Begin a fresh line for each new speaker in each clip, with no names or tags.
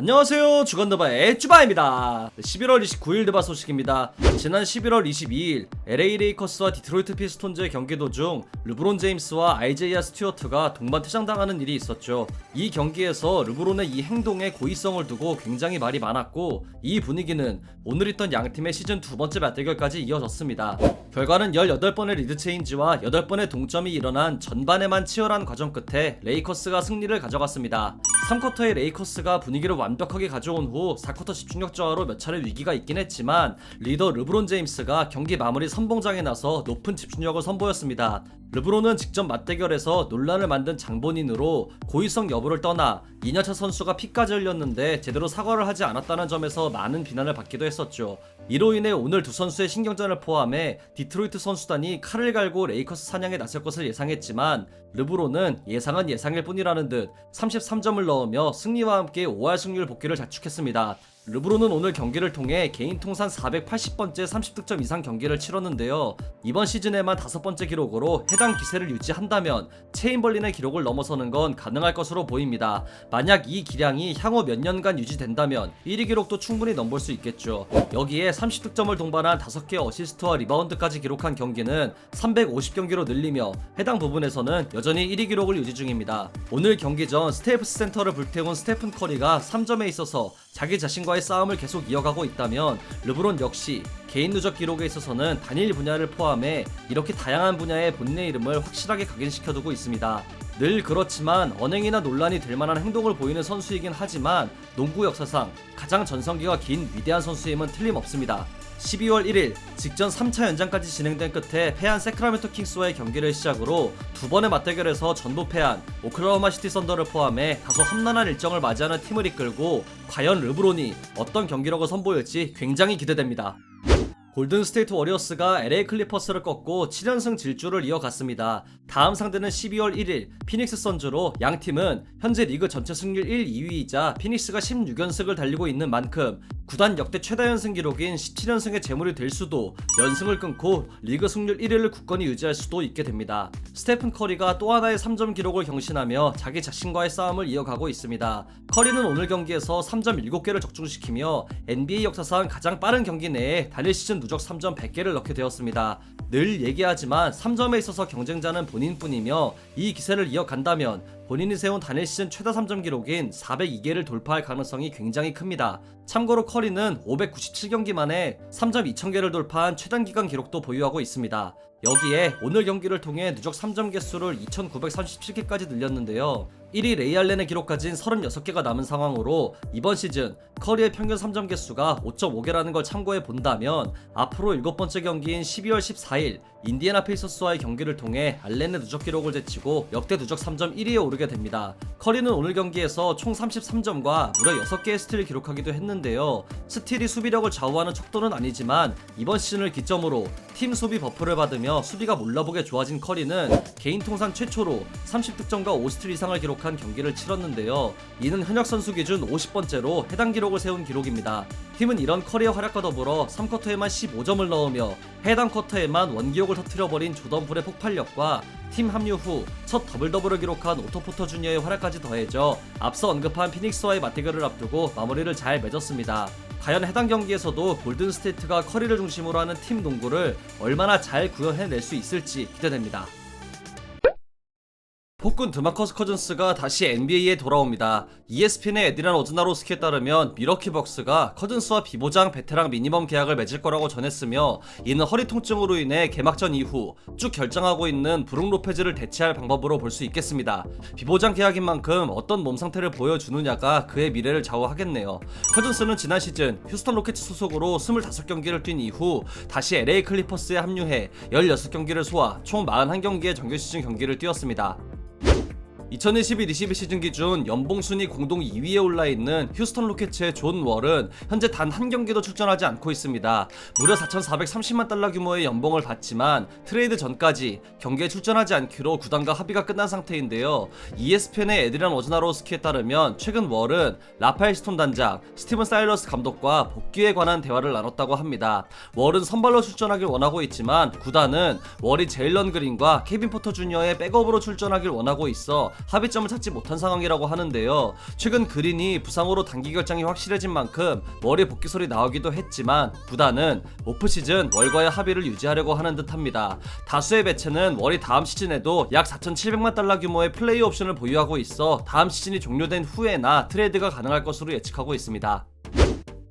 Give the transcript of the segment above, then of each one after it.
안녕하세요. 주간드바의 쭈바입니다. 11월 29일 드바 소식입니다. 지난 11월 22일 LA 레이커스와 디트로이트 피스톤즈의 경기 도중 르브론 제임스와 아이제이아 스튜어트가 동반 퇴장당하는 일이 있었죠. 이 경기에서 르브론의 이 행동에 고의성을 두고 굉장히 말이 많았고 이 분위기는 오늘 있던 양팀의 시즌 두 번째 맞대결까지 이어졌습니다. 결과는 18번의 리드 체인지와 8번의 동점이 일어난 전반에만 치열한 과정 끝에 레이커스가 승리를 가져갔습니다 3쿼터의 레이커스가 분위기를 완벽하게 가져온 후 4쿼터 집중력 저하로 몇 차례 위기가 있긴 했지만 리더 르브론 제임스가 경기 마무리 선봉장에 나서 높은 집중력을 선보였습니다. 르브론은 직접 맞대결에서 논란을 만든 장본인으로 고의성 여부를 떠나 이냐차 선수가 피까지 흘렸는데 제대로 사과를 하지 않았다는 점에서 많은 비난을 받기도 했었죠. 이로 인해 오늘 두 선수의 신경전을 포함해 디트로이트 선수단이 칼을 갈고 레이커스 사냥에 나설 것을 예상했지만 르브론은 예상은 예상일 뿐이라는 듯 33점을 넣으며 승리와 함께 5할 승률 복귀를 자축했습니다. 르브론은 오늘 경기를 통해 개인 통산 480번째 30득점 이상 경기를 치렀는데요. 이번 시즌에만 다섯 번째 기록으로 해당 기세를 유지한다면 체인벌린의 기록을 넘어서는 건 가능할 것으로 보입니다. 만약 이 기량이 향후 몇 년간 유지된다면 1위 기록도 충분히 넘볼 수 있겠죠. 여기에 30득점을 동반한 5개 어시스트와 리바운드까지 기록한 경기는 350경기로 늘리며 해당 부분에서는 여전히 1위 기록을 유지 중입니다. 오늘 경기 전 스테이프스 센터를 불태운 스테픈 커리가 3점에 있어서 자기 자신과의 싸움을 계속 이어가고 있다면 르브론 역시 개인 누적 기록에 있어서는 단일 분야를 포함해 이렇게 다양한 분야의 본인의 이름을 확실하게 각인시켜두고 있습니다. 늘 그렇지만 언행이나 논란이 될 만한 행동을 보이는 선수이긴 하지만 농구 역사상 가장 전성기가 긴 위대한 선수임은 틀림없습니다. 12월 1일 직전 3차 연장까지 진행된 끝에 패한 세크라멘토 킹스와의 경기를 시작으로 두 번의 맞대결에서 전부 패한 오클라호마 시티 선더를 포함해 다소 험난한 일정을 맞이하는 팀을 이끌고 과연 르브론이 어떤 경기력을 선보일지 굉장히 기대됩니다. 골든 스테이트 워리어스가 LA 클리퍼스를 꺾고 7연승 질주를 이어갔습니다. 다음 상대는 12월 1일 피닉스 선즈로 양 팀은 현재 리그 전체 승률 1, 2위이자 피닉스가 16연승을 달리고 있는 만큼 구단 역대 최다 연승 기록인 17연승의 재물이 될 수도 연승을 끊고 리그 승률 1위를 굳건히 유지할 수도 있게 됩니다. 스테픈 커리가 또 하나의 3점 기록을 경신하며 자기 자신과의 싸움을 이어가고 있습니다. 커리는 오늘 경기에서 3점 7개를 적중시키며 NBA 역사상 가장 빠른 경기 내에 단일 시즌 누적 3점 100개를 넣게 되었습니다. 늘 얘기하지만 3점에 있어서 경쟁자는 본인뿐이며 이 기세를 이어간다면 본인이 세운 단일 시즌 최다 3점 기록인 402개를 돌파할 가능성이 굉장히 큽니다. 참고로 커리는 597경기 만에 3점 2000개를 돌파한 최단 기간 기록도 보유하고 있습니다. 여기에 오늘 경기를 통해 누적 3점 개수를 2937개까지 늘렸는데요. 1위 레이 알렌의 기록 가진 36개가 남은 상황으로 이번 시즌 커리의 평균 3점 개수가 5.5개라는 걸 참고해 본다면 앞으로 일곱 번째 경기인 12월 14일 인디애나 페이서스와의 경기를 통해 알렌의 누적 기록을 제치고 역대 누적 3점 1위에 오르게 됩니다. 커리는 오늘 경기에서 총 33점과 무려 6개의 스틸을 기록하기도 했는데요. 스틸이 수비력을 좌우하는 척도는 아니지만 이번 시즌을 기점으로 팀 수비 버프를 받으며 수비가 몰라보게 좋아진 커리는 개인 통산 최초로 30득점과 5스틸 이상을 기록한 경기를 치렀는데요. 이는 현역 선수 기준 50번째로 해당 기록을 세운 기록입니다. 팀은 이런 커리어 활약과 더불어 3쿼터에만 15점을 넣으며 해당 쿼터에만 원기옥 을 터트려버린 조던풀의 폭발력과 팀 합류 후 첫 더블 더블을 기록한 오토포터 주니어의 활약까지 더해져 앞서 언급한 피닉스와의 맞대결을 앞두고 마무리를 잘 맺었습니다. 과연 해당 경기에서도 골든 스테이트가 커리를 중심으로 하는 팀 농구를 얼마나 잘 구현해낼 수 있을지 기대됩니다. 폭군 드마커스 커즌스가 다시 NBA에 돌아옵니다. ESPN의 에디란 오즈나로스키에 따르면 미러키 벅스가 커즌스와 비보장 베테랑 미니멈 계약을 맺을 거라고 전했으며 이는 허리 통증으로 인해 개막전 이후 쭉 결정하고 있는 브룩 로페즈를 대체할 방법으로 볼 수 있겠습니다. 비보장 계약인 만큼 어떤 몸 상태를 보여주느냐가 그의 미래를 좌우하겠네요. 커즌스는 지난 시즌 휴스턴 로켓츠 소속으로 25경기를 뛴 이후 다시 LA 클리퍼스에 합류해 16경기를 소화 총 41경기의 정규 시즌 경기를 뛰었습니다. 2021-22 시즌 기준 연봉 순위 공동 2위에 올라 있는 휴스턴 로켓츠의 존 월은 현재 단 한 경기도 출전하지 않고 있습니다. 무려 4,430만 달러 규모의 연봉을 받지만 트레이드 전까지 경기에 출전하지 않기로 구단과 합의가 끝난 상태인데요. ESPN의 에드리안 워즈나로스키에 따르면 최근 월은 라파엘 스톤 단장, 스티븐 사일러스 감독과 복귀에 관한 대화를 나눴다고 합니다. 월은 선발로 출전하길 원하고 있지만 구단은 월이 제일런 그린과 케빈 포터 주니어의 백업으로 출전하길 원하고 있어 합의점을 찾지 못한 상황이라고 하는데요. 최근 그린이 부상으로 단기 결장이 확실해진 만큼 머리 복귀설이 나오기도 했지만 부단은 오프 시즌 월과의 합의를 유지하려고 하는 듯합니다. 다수의 매체는 월이 다음 시즌에도 약 4,700만 달러 규모의 플레이 옵션을 보유하고 있어 다음 시즌이 종료된 후에나 트레이드가 가능할 것으로 예측하고 있습니다.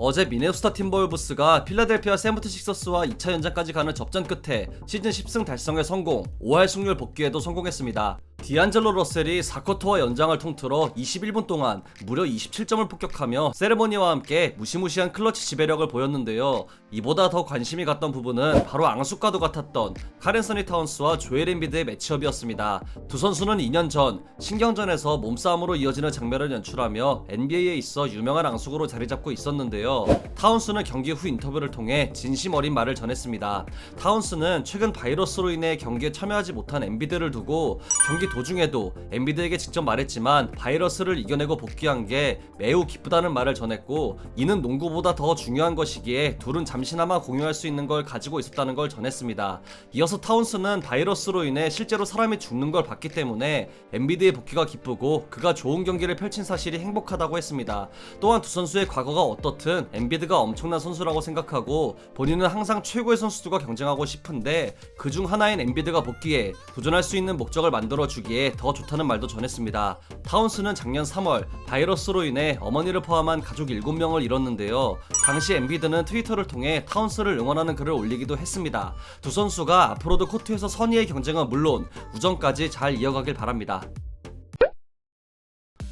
어제 미네소타 팀버울브스가 필라델피아 세븐티식서스와 2차 연장까지 가는 접전 끝에 시즌 10승 달성에 성공, 5할 승률 복귀에도 성공했습니다. 디안젤로 러셀이 4쿼터와 연장을 통틀어 21분 동안 무려 27점을 폭격하며 세레모니와 함께 무시무시한 클러치 지배력을 보였는데요. 이보다 더 관심이 갔던 부분은 바로 앙숙과도 같았던 카렌 서니 타운스와 조엘 엠비드의 매치업이었습니다. 두 선수는 2년 전 신경전에서 몸싸움으로 이어지는 장면을 연출하며 NBA에 있어 유명한 앙숙으로 자리 잡고 있었는데요. 타운스는 경기 후 인터뷰를 통해 진심 어린 말을 전했습니다. 타운스는 최근 바이러스로 인해 경기에 참여하지 못한 엠비드를 두고 경기 도중에도 엠비드에게 직접 말했지만 바이러스를 이겨내고 복귀한 게 매우 기쁘다는 말을 전했고 이는 농구보다 더 중요한 것이기에 둘은 잠시나마 공유할 수 있는 걸 가지고 있었다는 걸 전했습니다. 이어서 타운스는 바이러스로 인해 실제로 사람이 죽는 걸 봤기 때문에 엠비드의 복귀가 기쁘고 그가 좋은 경기를 펼친 사실이 행복하다고 했습니다. 또한 두 선수의 과거가 어떻든 엠비드가 엄청난 선수라고 생각하고 본인은 항상 최고의 선수들과 경쟁하고 싶은데 그 중 하나인 엠비드가 복귀해 도전할 수 있는 목적을 만들어 주 기에 더 좋다는 말도 전했습니다. 타운스는 작년 3월 바이러스로 인해 어머니를 포함한 가족 7명을 잃었는데요. 당시 엠비드는 트위터를 통해 타운스를 응원하는 글을 올리기도 했습니다. 두 선수가 앞으로도 코트에서 선의의 경쟁은 물론 우정까지 잘 이어가길 바랍니다.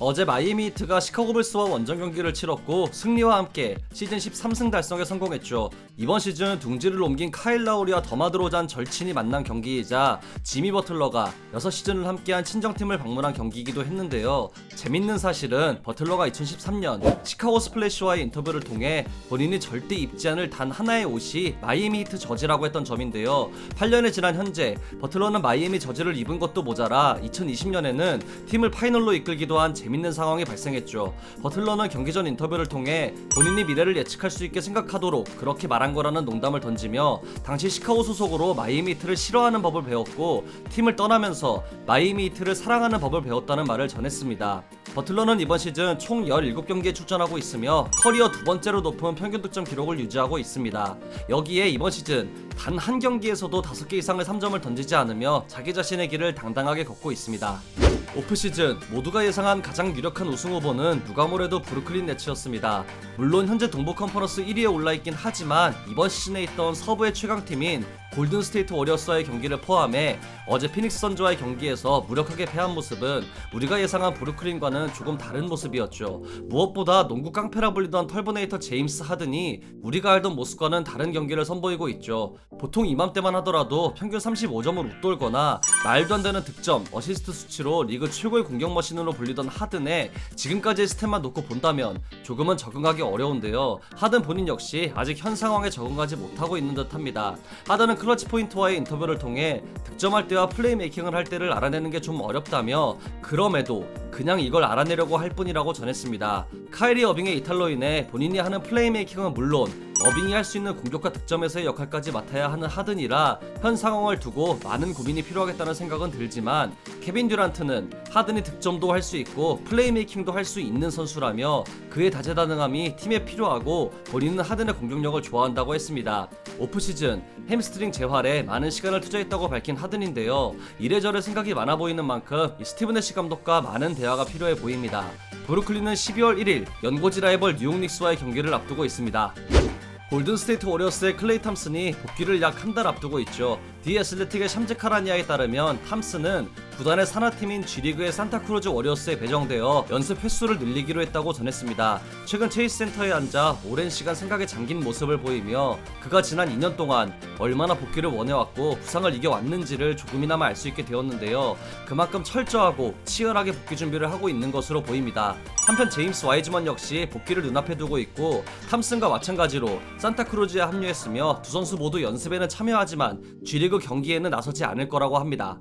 어제 마이애미 히트가 시카고 불스와 원정 경기를 치렀고 승리와 함께 시즌 13승 달성에 성공했죠. 이번 시즌 둥지를 옮긴 카일 라우리와 더마드로잔 절친이 만난 경기이자 지미 버틀러가 6시즌을 함께한 친정팀을 방문한 경기이기도 했는데요. 재밌는 사실은 버틀러가 2013년 시카고 스플래시와의 인터뷰를 통해 본인이 절대 입지 않을 단 하나의 옷이 마이애미 히트 저지라고 했던 점인데요. 8년이 지난 현재 버틀러는 마이애미 저지를 입은 것도 모자라 2020년에는 팀을 파이널로 이끌기도 한 재밌는 상황이 발생했죠. 버틀러는 경기 전 인터뷰를 통해 본인이 미래를 예측할 수 있게 생각하도록 그렇게 말한 거라는 농담을 던지며 당시 시카고 소속으로 마이애미 히트를 싫어하는 법을 배웠고 팀을 떠나면서 마이애미 히트를 사랑하는 법을 배웠다는 말을 전했습니다. 버틀러는 이번 시즌 총 17경기에 출전하고 있으며 커리어 두 번째로 높은 평균 득점 기록을 유지하고 있습니다. 여기에 이번 시즌 단 한 경기에서도 5개 이상의 3점을 던지지 않으며 자기 자신의 길을 당당하게 걷고 있습니다. 오프 시즌 모두가 예상한 가장 유력한 우승 후보는 누가 뭐래도 브루클린 네츠였습니다. 물론 현재 동부 컨퍼런스 1위에 올라 있긴 하지만 이번 시즌에 있던 서부의 최강팀인 골든 스테이트 워리어스와의 경기를 포함해 어제 피닉스 선즈와의 경기에서 무력하게 패한 모습은 우리가 예상한 브루클린과는 조금 다른 모습이었죠. 무엇보다 농구 깡패라 불리던 털보네이터 제임스 하든이 우리가 알던 모습과는 다른 경기를 선보이고 있죠. 보통 이맘때만 하더라도 평균 35점을 웃돌거나 말도 안 되는 득점, 어시스트 수치로 리그 최고의 공격 머신으로 불리던 하 든의 지금까지의 스탯만 놓고 본다면 조금은 적응하기 어려운데요. 하든 본인 역시 아직 현 상황에 적응하지 못하고 있는 듯합니다. 하든은 클러치 포인트와의 인터뷰를 통해 득점할 때와 플레이메이킹을 할 때를 알아내는 게 좀 어렵다며 그럼에도 그냥 이걸 알아내려고 할 뿐이라고 전했습니다. 카이리 어빙의 이탈로 인해 본인이 하는 플레이메이킹은 물론 어빙이 할 수 있는 공격과 득점에서의 역할까지 맡아야 하는 하든이라 현 상황을 두고 많은 고민이 필요하겠다는 생각은 들지만 케빈 듀란트는 하든이 득점도 할 수 있고 플레이메이킹도 할 수 있는 선수라며 그의 다재다능함이 팀에 필요하고 본인은 하든의 공격력을 좋아한다고 했습니다. 오프 시즌 햄스트링 재활에 많은 시간을 투자했다고 밝힌 하든인데요. 이래저래 생각이 많아 보이는 만큼 이 스티븐 애쉬 감독과 많은 대화가 필요해 보입니다. 브루클린은 12월 1일 연고지 라이벌 뉴욕 닉스와의 경기를 앞두고 있습니다. 골든 스테이트 워리어스의 클레이 탐슨이 복귀를 약 한 달 앞두고 있죠. 디 애슬레틱의 샴즈 카라니아에 따르면 탐슨은 구단의 산하팀인 G리그의 산타크루즈 워리어스에 배정되어 연습 횟수를 늘리기로 했다고 전했습니다. 최근 체이스 센터에 앉아 오랜 시간 생각에 잠긴 모습을 보이며 그가 지난 2년 동안 얼마나 복귀를 원해왔고 부상을 이겨왔는지를 조금이나마 알 수 있게 되었는데요. 그만큼 철저하고 치열하게 복귀 준비를 하고 있는 것으로 보입니다. 한편 제임스 와이즈먼 역시 복귀를 눈앞에 두고 있고 탐슨과 마찬가지로 산타크루즈에 합류했으며 두 선수 모두 연습에는 참여하지만 G리그 경기에는 나서지 않을 거라고 합니다.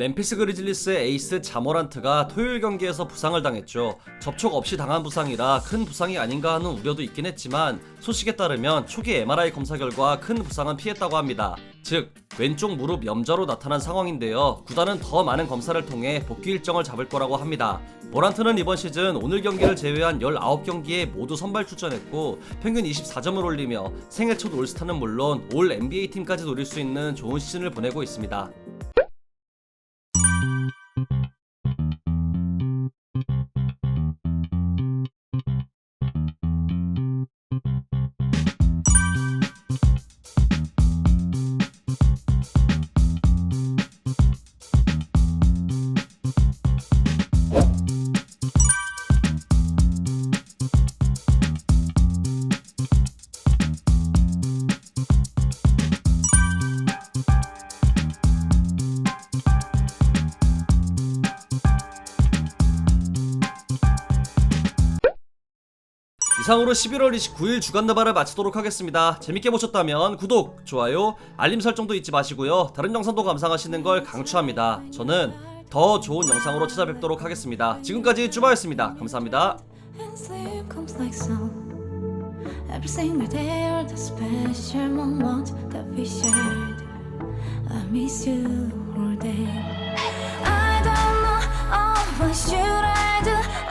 멤피스 그리즐리스의 에이스 자모란트가 토요일 경기에서 부상을 당했죠. 접촉 없이 당한 부상이라 큰 부상이 아닌가 하는 우려도 있긴 했지만 소식에 따르면 초기 MRI 검사 결과 큰 부상은 피했다고 합니다. 즉 왼쪽 무릎 염좌로 나타난 상황인데요. 구단은 더 많은 검사를 통해 복귀 일정을 잡을 거라고 합니다. 모란트는 이번 시즌 오늘 경기를 제외한 19경기에 모두 선발 출전했고 평균 24점을 올리며 생애 첫 올스타는 물론 올 NBA 팀까지 노릴 수 있는 좋은 시즌을 보내고 있습니다. 이상으로 11월 29일 주간 나발을 마치도록 하겠습니다. 재밌게 보셨다면 구독, 좋아요, 알림 설정도 잊지 마시고요. 다른 영상도 감상하시는 걸 강추합니다. 저는 더 좋은 영상으로 찾아뵙도록 하겠습니다. 지금까지 쭈바였습니다. 감사합니다.
Oh, what should I do.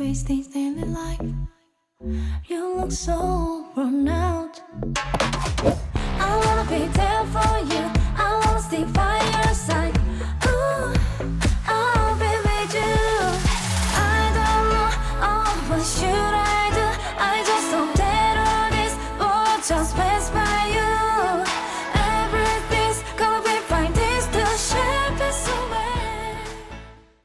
This wasting daily life. You look so worn out.